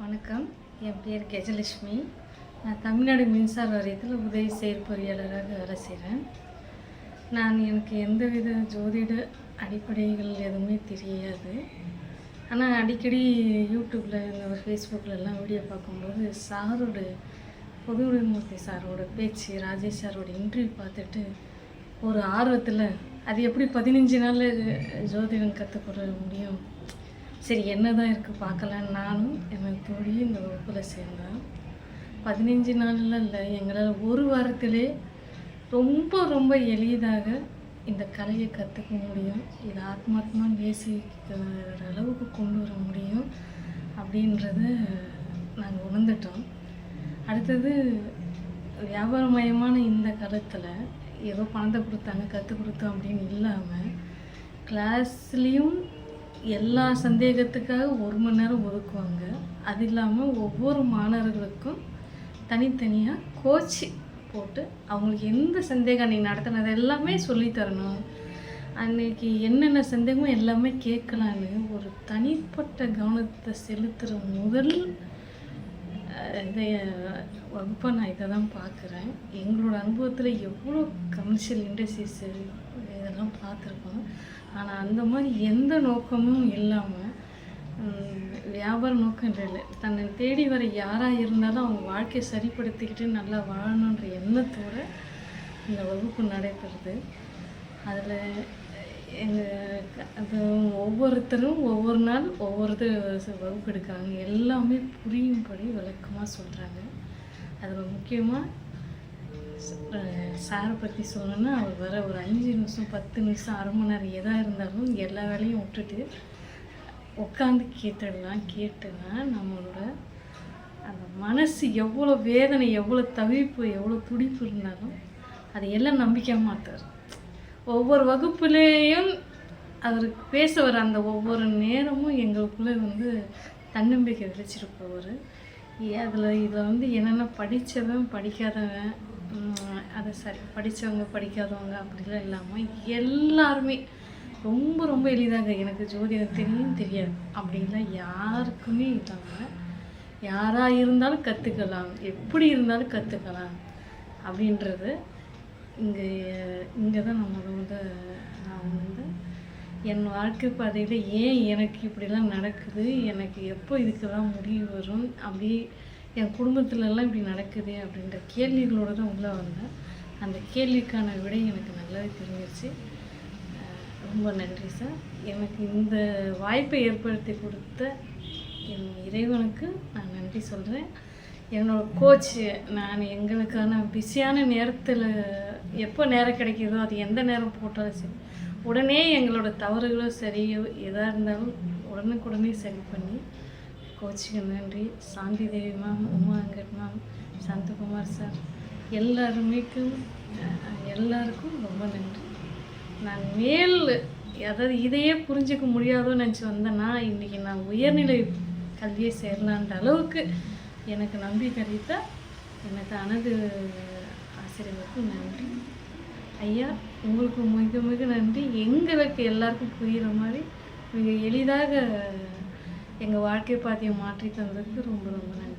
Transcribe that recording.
வணக்கம். என் பேர் கஜலட்சுமி. நான் தமிழ்நாடு மின்சார வாரியத்தில் உதவி செயற் பொறியாளராக வேலை செய்கிறேன். நான் எனக்கு எந்தவித ஜோதிட அடிப்படைகள் எதுவுமே தெரியாது. ஆனால் அடிக்கடி யூடியூப்பில் இந்த ஃபேஸ்புக்கிலலாம் வீடியோ பார்க்கும்போது சாரோட பொதுவுடைமூர்த்தி சாரோட பேச்சு ராஜேஷ் சாரோட இன்டர்வியூ பார்த்துட்டு ஒரு ஆர்வத்தில் அது எப்படி பதினஞ்சு நாளில் ஜோதிடம் கற்றுக்கொள்ள முடியும்? சரி என்ன தான் இருக்குது பார்க்கலான்னு நானும் என் தோழியும் இந்த வகுப்பில் சேர்ந்தேன் பதினஞ்சு நாளில் இல்லை எங்களால் ஒரு வாரத்திலே ரொம்ப ரொம்ப எளிதாக இந்த கலையை கற்றுக்க முடியும். இது ஆத்மாத்மா நேசிக்கிற அளவுக்கு கொண்டு வர முடியும் அப்படின்றத நாங்கள் உணர்ந்துட்டோம். அடுத்தது வியாபாரமயமான இந்த காலத்தில் ஏதோ பணத்தை கொடுத்தாங்க கற்றுக் கொடுத்தோம் அப்படின்னு இல்லாமல் கிளாஸ்லேயும் எல்லா சந்தேகத்துக்காக ஒரு மணி நேரம் ஒதுக்குவாங்க. அது இல்லாமல் ஒவ்வொரு மாணவர்களுக்கும் தனித்தனியாக கோச்சு போட்டு அவங்களுக்கு எந்த சந்தேகம் அன்றைக்கி நடத்தினது எல்லாமே சொல்லித்தரணும். அன்னைக்கு என்னென்ன சந்தேகமோ எல்லாமே கேட்கலான்னு ஒரு தனிப்பட்ட கவனத்தை செலுத்துகிற முதல் இதை வகுப்பை நான் இதை தான் பார்க்குறேன். எங்களோட அனுபவத்தில் எவ்வளோ கமர்ஷியல் இண்டஸ்ட்ரீஸ் இதெல்லாம் பார்த்துருக்கோம். ஆனால் அந்த மாதிரி எந்த நோக்கமும் இல்லாமல் வியாபார நோக்கம் இல்லை. தன்னை தேடி வர யாராக இருந்தாலும் அவங்க வாழ்க்கையை சரிப்படுத்திக்கிட்டு நல்லா வாழணுன்ற எண்ணத்தோடு இந்த வகுப்பு நடைபெறுது. அதில் எங்கள் அது ஒவ்வொருத்தரும் ஒவ்வொரு நாள் ஒவ்வொருத்தர் வகுப்பு எடுக்கிறாங்க. எல்லாமே புரியும்படி விளக்கமாக சொல்கிறாங்க அதில் முக்கியமாக சாரை பற்றி சொல்லணும்னா அவர் வர ஒரு அஞ்சு நிமிஷம் பத்து நிமிஷம் அரை மணி நேரம் எதாக இருந்தாலும் எல்லா வேலையும் விட்டுட்டு உட்காந்து கேட்டுடலாம் கேட்டுனா நம்மளோட அந்த மனசு எவ்வளோ வேதனை எவ்வளோ தவிப்பு எவ்வளோ துடிப்பு இருந்தாலும் அதை எல்லாம் நம்பிக்கை மாட்டார் ஒவ்வொரு வகுப்புலேயும் அவர் பேச வர அந்த ஒவ்வொரு நேரமும் எங்களுக்குள்ளே வந்து தன்னம்பிக்கை விளைச்சிருப்பவர் போவார். அதில் இதில் வந்து என்னென்ன படித்தவன் படிக்காதவன் அதை சரி படித்தவங்க படிக்காதவங்க அப்படிலாம் இல்லாமல் எல்லாருமே ரொம்ப ரொம்ப எளிதாங்க. எனக்கு ஜோதிடம் தெரியும் தெரியாது. அப்படின்லாம் யாருக்குமே இல்லாமல் யாராக இருந்தாலும் கற்றுக்கலாம் எப்படி இருந்தாலும் கற்றுக்கலாம் அப்படின்றது இங்கே இங்கே தான் நம்ம வந்து நான் வந்து என் வாழ்க்கை பாதையில் ஏன் எனக்கு இப்படிலாம் நடக்குது? எனக்கு எப்போ இதுக்கெல்லாம் முடிவு வரும்? அப்படி என் குடும்பத்துலலாம் இப்படி நடக்குது அப்படின்ற கேள்விகளோடு தான் உள்ளே வந்தேன். அந்த கேள்விக்கான விடை எனக்கு நல்லாவே தெரிஞ்சிருச்சு. ரொம்ப நன்றி சார். எனக்கு இந்த வாய்ப்பை ஏற்படுத்தி கொடுத்த என் இறைவனுக்கு நான் நன்றி சொல்கிறேன் என்னோட கோச்சு நான் எங்களுக்கான பிஸியான நேரத்தில் எப்போ நேரம் கிடைக்கிதோ அது எந்த நேரம் போட்டாலும் சரி உடனே எங்களோட தவறுகளோ சரியோ எதாக இருந்தாலும் உடனுக்குடனே சரி பண்ணி கோச்சுக்கு நன்றி. Shanti Devi ma'am Uma Angad ma'am Santhakumar sir எல்லாருமேக்கும் எல்லாருக்கும் ரொம்ப நன்றி. நான் மேல் அதாவது இதையே புரிஞ்சுக்க முடியாதோன்னு நினச்சி வந்தேன்னா இன்றைக்கி நான் உயர்நிலை கல்வியை சேரலான்ற அளவுக்கு எனக்கு நம்பிக்கை கிடைத்த எனக்கு அனது ஆசிரியர்களுக்கு நன்றி. ஐயா உங்களுக்கு மிக மிக நன்றி. எங்களுக்கு எல்லாருக்கும் புரிகிற மாதிரி மிக எளிதாக எங்கள் வாழ்க்கை பாதையை மாற்றி தந்ததுக்கு ரொம்ப ரொம்ப நன்றி.